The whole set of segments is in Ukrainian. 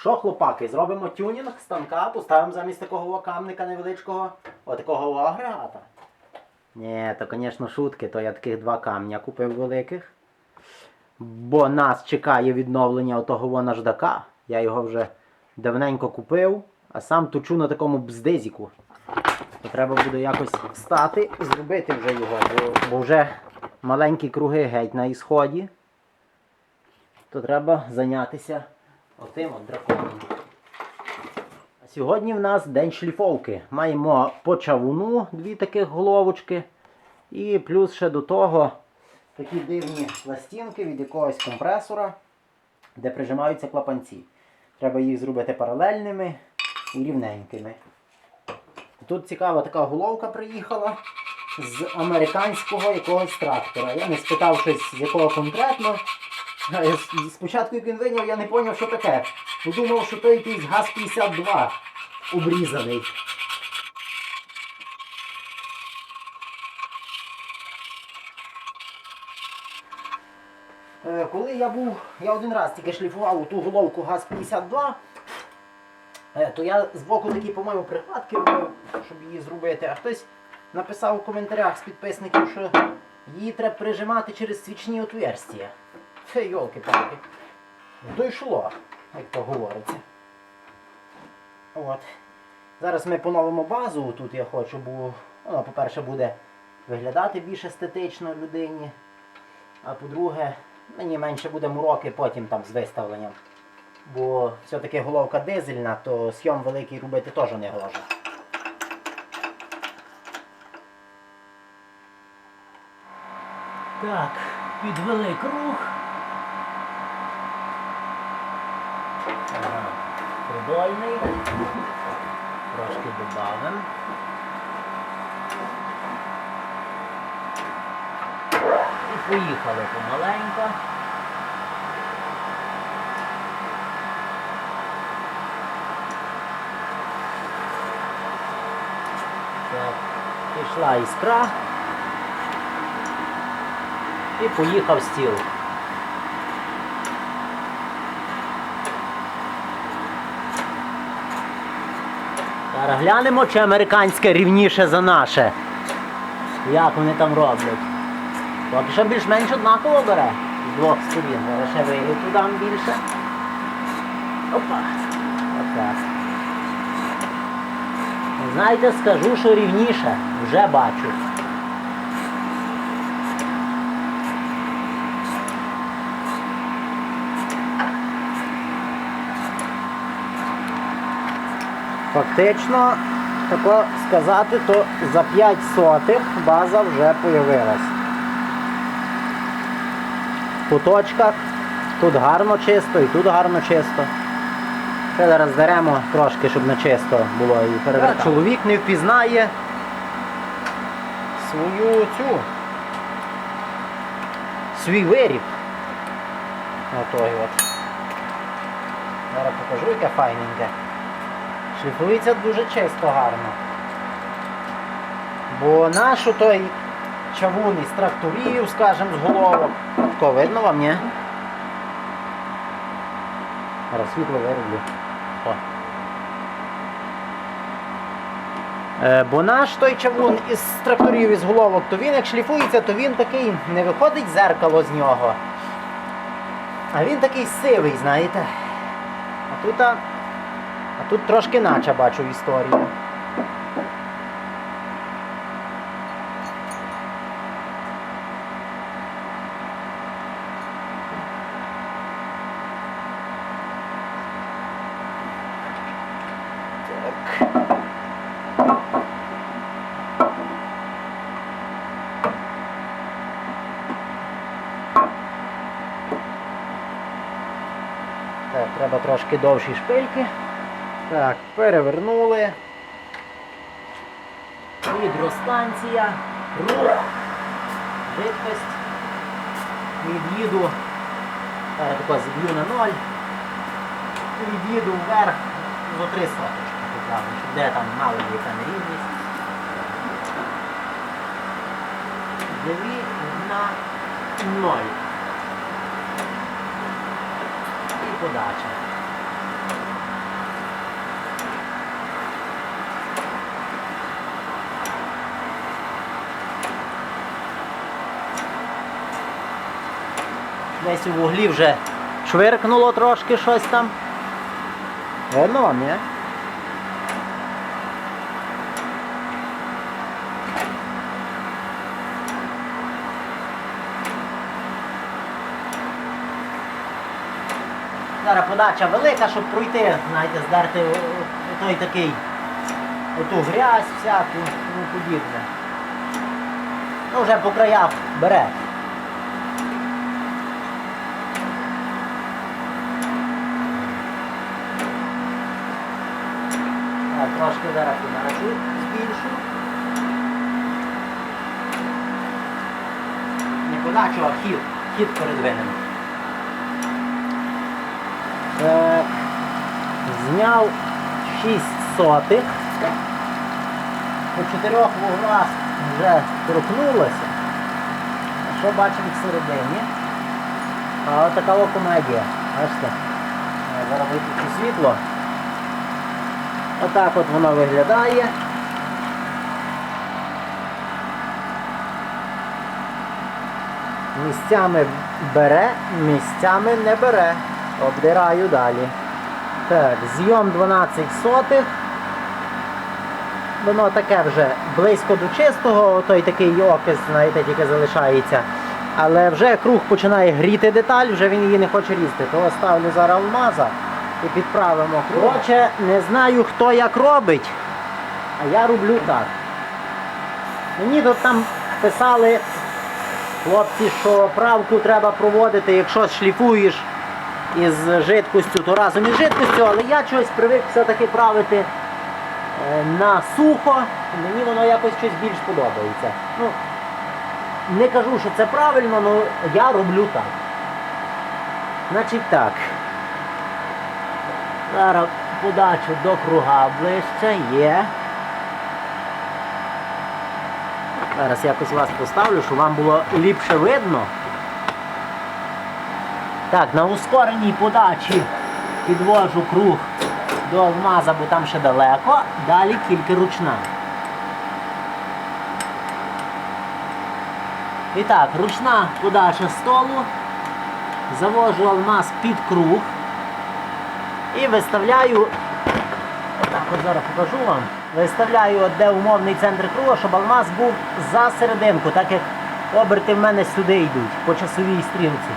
Що, хлопаки, зробимо тюнінг станка, поставимо замість такого камника невеличкого, отакого агрегата. Ні, то, звісно, шутки, то я таких два камня купив великих. Бо нас чекає відновлення отого во наждака. Я його вже давненько купив, а сам точу на такому бздизіку. То треба буде якось встати і зробити вже його, бо, бо вже маленькі круги геть на ісході. То треба зайнятися отим от драконом. А Сьогодні в нас день шліфовки. Маємо по чавуну дві таких головочки. І плюс ще до того такі дивні пластинки від якогось компресора, де прижимаються клапанці. Треба їх зробити паралельними і рівненькими. Тут цікава така головка приїхала з американського якогось трактора. Я не спитав щось з якого конкретно. Спочатку, як він виняв, я не зрозумів, що таке. Подумав, що то якийсь ГАЗ-52 обрізаний. Е, Коли я був, я один раз тільки шліфував ту головку ГАЗ-52, е, то я збоку такі, по-моєму, прихватки робив, щоб її зробити. А хтось написав у коментарях з підписників, що її треба прижимати через свічні отверстия. Фе, йолки-палки. Дійшло, як то говориться. От. Зараз ми поновимо базу тут я хочу, бо воно, по-перше, буде виглядати більш естетично людині. А по-друге, мені менше буде мороки потім там з виставленням. Бо все-таки головка дизельна, то сйом великий робити теж не гоже. Так, підвели круг. Продольний. Трошки добавимо. І поїхали помаленько. Так, пішла іскра. І поїхав стіл. Зараз глянемо, чи американське рівніше за наше. Як вони там роблять. Поки що більш-менш однаково бере з двох сторін. Зараз ще вигляду дам більше. Опа. Отак. Знаєте, скажу, що рівніше. Вже бачу. Фактично, тако сказати, то за 5 сотих база вже появилась. В куточках тут гарно чисто і тут гарно чисто. Ще зараз даремо трошки, щоб не чисто було і перевертати. Чоловік не впізнає свою цю свій виріб. Отой от. Зараз покажу, яке файненьке. Шліфується дуже чисто гарно. Бо наш той чавун із тракторів, скажімо, з головок. Тако видно вам, ні? Зараз світло вироблю. О. Е, бо наш той чавун із тракторів із головок, то він як шліфується, то він такий не виходить зеркало з нього. А він такий сивий, знаєте. А тут, тут трошки наче бачу історію. Так. Треба трошки довші шпильки. Так, перевернули. Гідростанція, рух, швидкость. Від'їду. Зараз тако зіб'ю на ноль. Від'їду вверх за три соточки. Де там мало яка нерівність. Дві на ноль. І подача. Десь у вуглі вже швиркнуло трошки щось там. Видно вам, ні? Зараз подача велика, щоб пройти, знаєте, здерти той такий, оту грязь всяку, тому подібне. Ну вже по краях бере. Трошки зараз подачу збільшу. Не подачу, а хід. Хід передвинемо. Е, зняв 6 сотих. По чотирьох вуглах вже торкнулося. А що бачимо всередині? А от така комедія. Бачите? Е, Зараз виключу світло. Отак от воно виглядає. Місцями бере, місцями не бере. Обдираю далі. Так, зйом 12 сотих. Воно таке вже близько до чистого, той такий окис, знаєте, тільки залишається. Але вже круг починає гріти деталь, вже він її не хоче різати. То ставлю зараз алмаза і підправимо. Коротше, не знаю хто як робить, а я роблю так. Мені тут там писали хлопці, що правку треба проводити, якщо шліфуєш із жидкостю, то разом із жидкостю, але я чогось привик все-таки правити е, на сухо, мені воно якось щось більш подобається. Ну, не кажу, що це правильно, але я роблю так. Значить так. Зараз подачу до круга ближче є. Зараз якось вас поставлю, щоб вам було ліпше видно. Так, на ускореній подачі підвожу круг до алмаза, бо там ще далеко. Далі тільки ручна. І так, ручна подача столу. Завожу алмаз під круг. І виставляю, отак от зараз покажу вам. Виставляю, де умовний центр круга, щоб алмаз був за серединку, так як оберти в мене сюди йдуть, по часовій стрілці.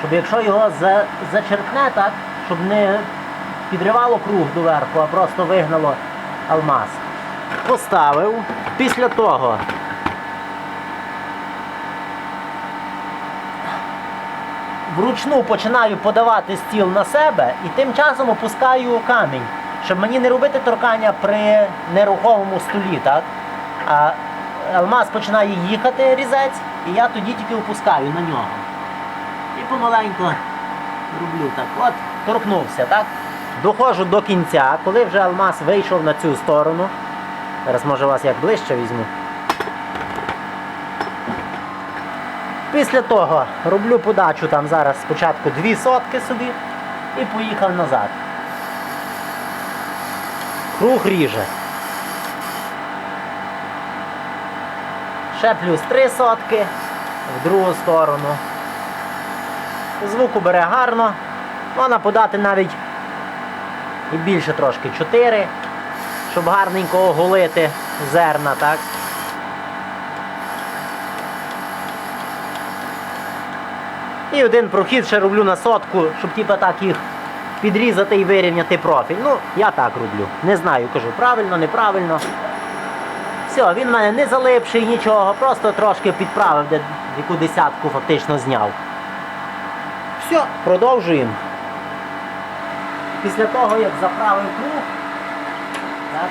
Щоб якщо його за, зачерпне так, щоб не підривало круг доверху, а просто вигнало алмаз. Поставив. Після того вручну починаю подавати стіл на себе і тим часом опускаю камінь, щоб мені не робити торкання при нерухомому столі, так? А алмаз починає їхати різець, і я тоді тільки опускаю на нього. І помаленьку роблю так. От, торкнувся, так? Доходжу до кінця, коли вже алмаз вийшов на цю сторону. Зараз може вас як ближче візьму. Після того роблю подачу там зараз спочатку дві сотки собі і поїхав назад. Круг ріже. Ще плюс три сотки в другу сторону. Звуку бере гарно. Можна подати навіть і більше трошки 4, щоб гарненько оголити зерна, так? І один прохід ще роблю на сотку, щоб типа так їх підрізати і вирівняти профіль. Ну, я так роблю. Не знаю, кажу, правильно, неправильно. Все, він в мене не залипший нічого, просто трошки підправив, де яку десятку фактично зняв. Все, продовжуємо. Після того, як заправив круг, так,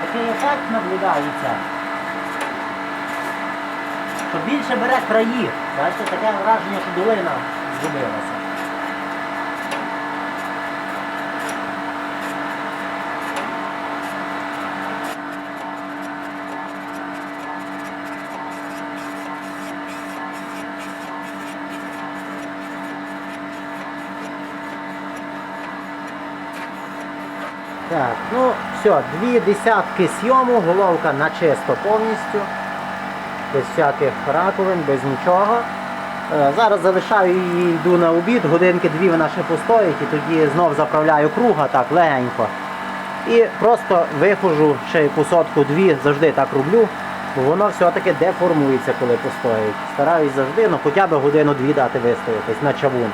такий ефект наблюдається. Що більше бере краї. Бачите, таке враження, що долина зробилася. Так, ну все, дві десятки сйому, головка на чисто повністю. Без всяких раковин, без нічого. Е, Зараз залишаю її, йду на обід, годинки дві вона ще постоїть і тоді знов заправляю круга так легенько. І просто виходжу ще яку сотку-дві, завжди так роблю, бо воно все-таки деформується, коли постоїть. Стараюсь завжди, ну хоча б годину-дві дати вистоятись на чавун.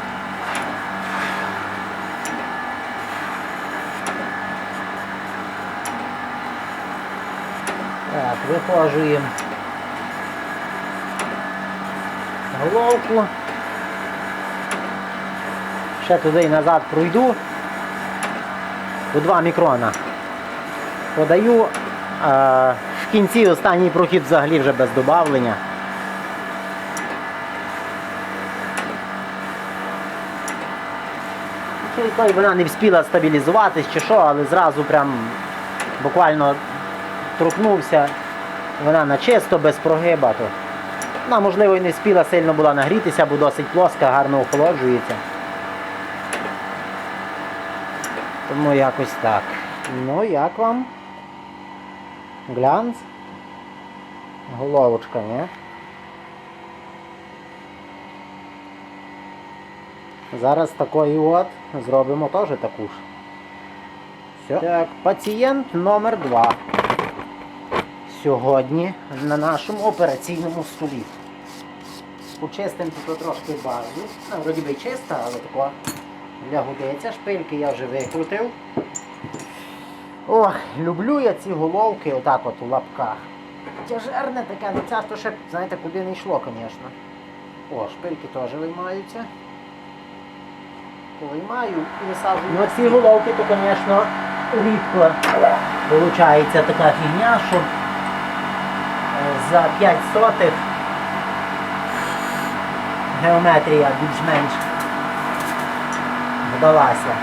Так, вихожуємо головку. Ще туди і назад пройду. У 2 мікрона. Подаю. А, в кінці останній прохід взагалі вже без добавлення. Той вона не встигла стабілізуватись чи що, але зразу прям буквально торкнувся. Вона на чисто, без прогиба. То. Вона, можливо, і не спіла сильно була нагрітися, бо досить плоска, гарно охолоджується. Тому якось так. Ну, як вам? Глянц? Головочка, ні? Зараз такої от зробимо теж таку ж. Все. Так, пацієнт номер 2 Сьогодні на нашому операційному столі. Почистимо тут трошки базу. Ну, вроді би чиста, але тако для годиться. Шпильки я вже викрутив. Ох, люблю я ці головки отак от у лапках. Тяжерне таке, ну це то ще, знаєте, куди не йшло, звісно. О, шпильки теж виймаються. Виймаю і висаджую. Ну ці головки, то, звісно, рідко виходить така фігня, що за 5 сотих геометрія більш-менш вдалася.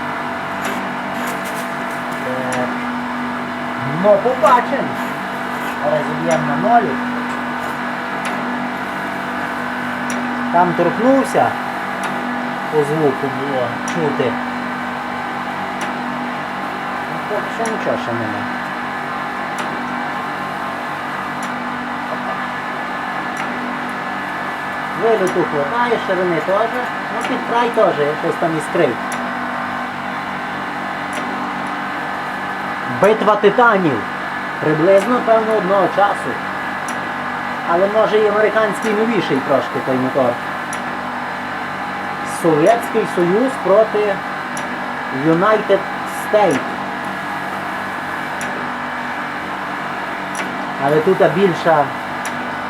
Ну, побачимо. Розіб'ємо на нолі. Там торкнувся, по звуку було чути. Ну, поки що нічого ще нема. Виліту хватає, ширини теж. Ну, під край теж, щось там іскрить. Битва титанів. Приблизно, певно, одного часу. Але може і американський новіший трошки той мотор. Совєтський Союз проти United States. Але тут більша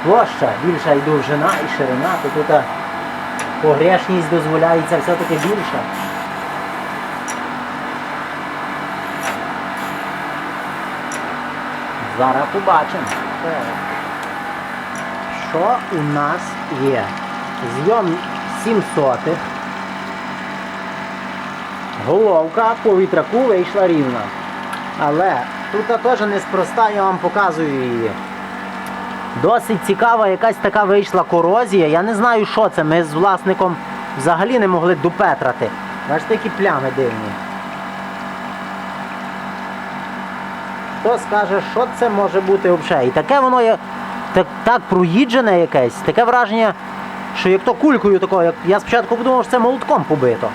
площа, більша і довжина, і ширина, то тут погрешність дозволяється все-таки більша. Зараз побачимо. Що у нас є? Зйом 700. Головка по вітряку вийшла рівна. Але тут теж неспроста, я вам показую її. Досить цікава якась така вийшла корозія. Я не знаю, що це. Ми з власником взагалі не могли допетрати. Бачите, які плями дивні. Хто скаже, що це може бути взагалі? І таке воно є так, так проїджене якесь, таке враження, що як то кулькою такою, як я спочатку подумав, що це молотком побито.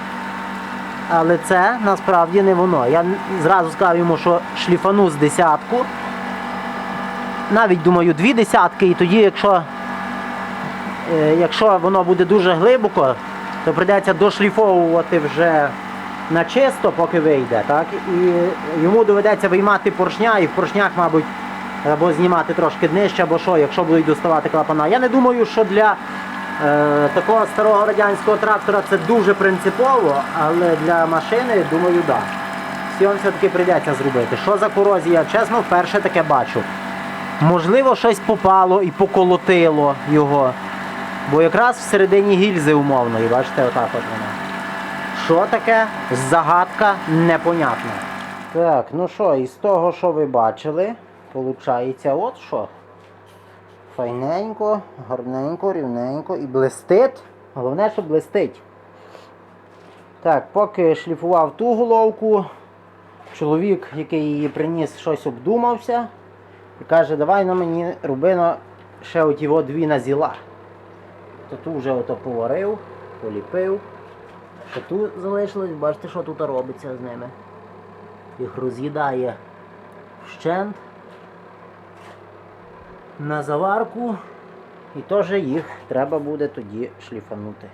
Але це насправді не воно. Я зразу сказав йому, що шліфану з десятку. Навіть думаю, дві десятки, і тоді, якщо, е, якщо воно буде дуже глибоко, то прийдеться дошліфовувати вже на чисто, поки вийде. Так? І йому доведеться виймати поршня, і в поршнях, мабуть, або знімати трошки днище, або що, якщо будуть доставати клапана. Я не думаю, що для е, такого старого радянського трактора це дуже принципово, але для машини, думаю, так. Да. Сіон все-таки прийдеться зробити. Що за корозія? Чесно, вперше таке бачу. Можливо, щось попало і поколотило його. Бо якраз всередині гільзи умовної, бачите, отак от вона. Що таке? Загадка непонятна. Так, ну що, із того, що ви бачили, виходить, от що. Файненько, гарненько, рівненько і блистить. Головне, що блистить. Так, поки шліфував ту головку, чоловік, який її приніс, щось обдумався. І каже, давай на мені рубино ще оті от дві на зіла. То тут вже ото поварив, поліпив. Що тут залишилось, бачите, що тут робиться з ними. Їх роз'їдає вщент на заварку. І теж їх треба буде тоді шліфанути.